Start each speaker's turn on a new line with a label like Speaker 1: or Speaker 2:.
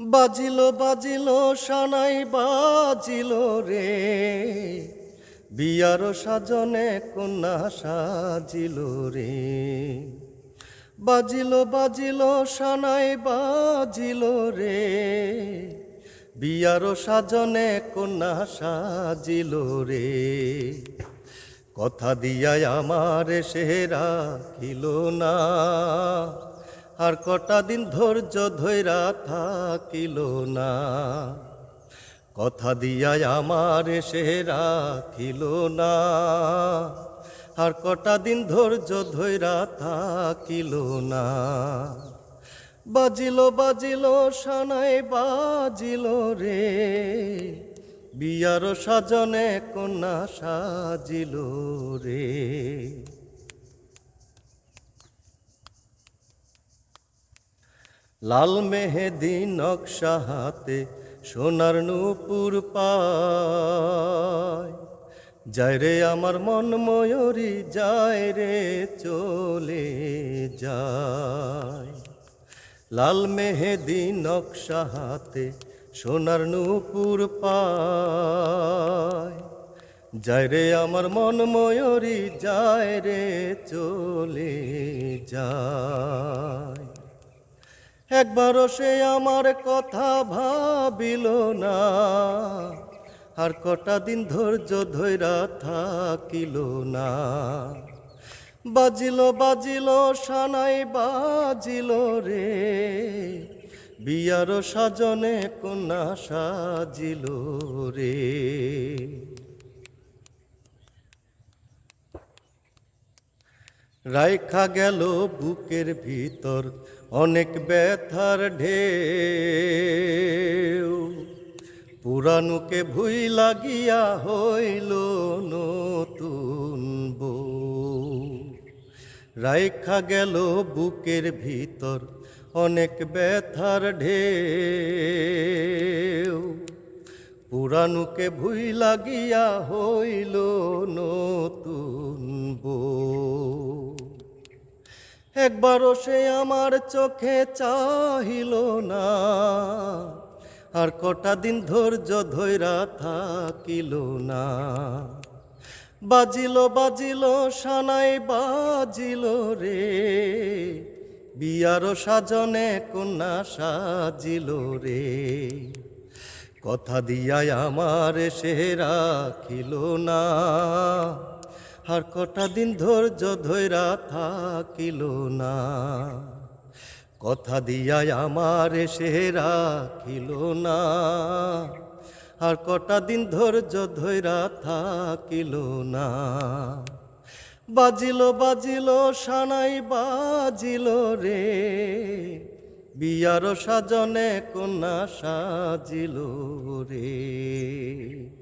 Speaker 1: বাজিল বাজিল, সানাই বাজিল রে। বিয়ার সাজনে কন্যা সাজিল রে। বাজিল বাজিল, সানাই বাজিল রে। বিয়ার সাজনে কন্যা সাজিল রে। কথা দিয়াই আমার সেরা খিল না। আর কটা দিন ধৈর্য ধৈরা থাকিল না। কথা দিয়াই আমার সেরা খিল না। আর কটা দিন ধৈর্য ধৈরা থাকিল না। বাজিল বাজিল, সানাই বাজিল রে। বিয়ার সাজনে কন্যা সাজিল রে। লাল মেহেদি নকশা হাতে সোনার নূপুর পায়। যায় রে আমার মন ময়ূরী, যায় রে চলে যায়। লাল মেহেদি নকশা হাতে সোনার নূপুর পায়। যায় রে আমার মন ময়ূরী, যায় রে চলে যায়। একবারও সে আমার কথা ভাবিল না। আর কটা দিন ধৈর্য ধৈরা থাকিল না। বাজিল বাজিল, সানাই বাজিল রে। বিয়ার সাজনে কন্যা সাজিল রে। রাইখা গেল বুকের ভিতর, অনেক ব্যথার ঢেউ। পুরানুকে ভুই লাগিয়া হইল নতুন রাইখা গেল বুকের ভিতর, অনেক ব্যথার ঢেউ। পুরানুকে ভুই লাগিয়া হইল নতুন বউ। একবারও সে আমার চোখে চাহিল না। আর কটা দিন ধৈর্য ধৈরা থাকিল না। বাজিল বাজিল, সানাই বাজিল রে। বিয়ার সাজনে কন্যা সাজিল রে। কথা দিয়াই আমার সে রাখিল না। আর কটা দিন ধৈর্য ধৈরা থাকিল না। কথা দিয়াই আমার সে রাখিল না। আর কটা দিন ধৈর্য ধৈরা থাকিল না। বাজিল বাজিল, সানাই বাজিল রে। বিয়ার সাজনে কন্যা সাজিল রে।